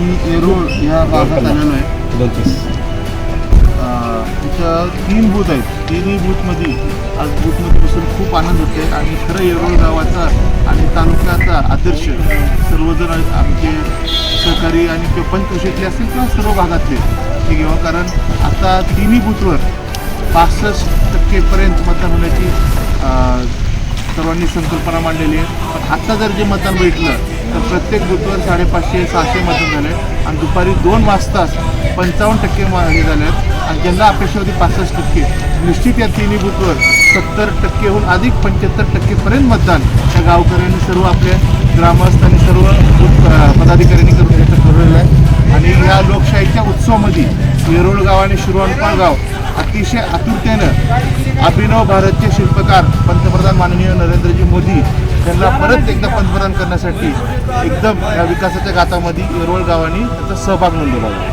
मी येरोळ या भागात आलेलो आहे. इथं तीन बूथ आहेत. तिन्ही बूथमध्ये आज बूथमध्ये बसून खूप आनंद होते आणि खरं येरोळ गावाचा आणि तालुक्याचा आदर्श सर्वजण आमचे सहकारी आणि किंवा पंचकृषीतले असतील किंवा सर्व भागातले हे घेऊ कारण आता तिन्ही बूथवर पासष्ट टक्केपर्यंत मतदान होण्याची सर्वांनी संकल्पना मांडलेली आहे. पण आता जर जे मतदान बघितलं तर प्रत्येक बूथवर साडेपाचशे सहाशे मतदान झाले आणि दुपारी दोन वाजताच पंचावन्न टक्के हे झाले आहेत. आणि ज्यांना अपेक्षा होती पासष्ट टक्के निश्चित या तिन्ही बूथवर सत्तर टक्केहून अधिक पंच्याहत्तर टक्केपर्यंत मतदान त्या गावकऱ्यांनी सर्व आपल्या ग्रामस्थ आणि सर्व पदाधिकाऱ्यांनी करून ठरवलेलं आहे. आणि या लोकशाहीच्या उत्सवामध्ये येरोळ गाव आणि शिरवणपाळ गाव अतिशय आतुरतेनं अभिनव भारतचे शिल्पकार पंतप्रधान माननीय नरेंद्रजी मोदी त्यांना परत एकदा पंतप्रधान करण्यासाठी एकदम या विकासाच्या गातामध्ये येरवळ गावाने त्याचा सहभाग नोंदवला आहे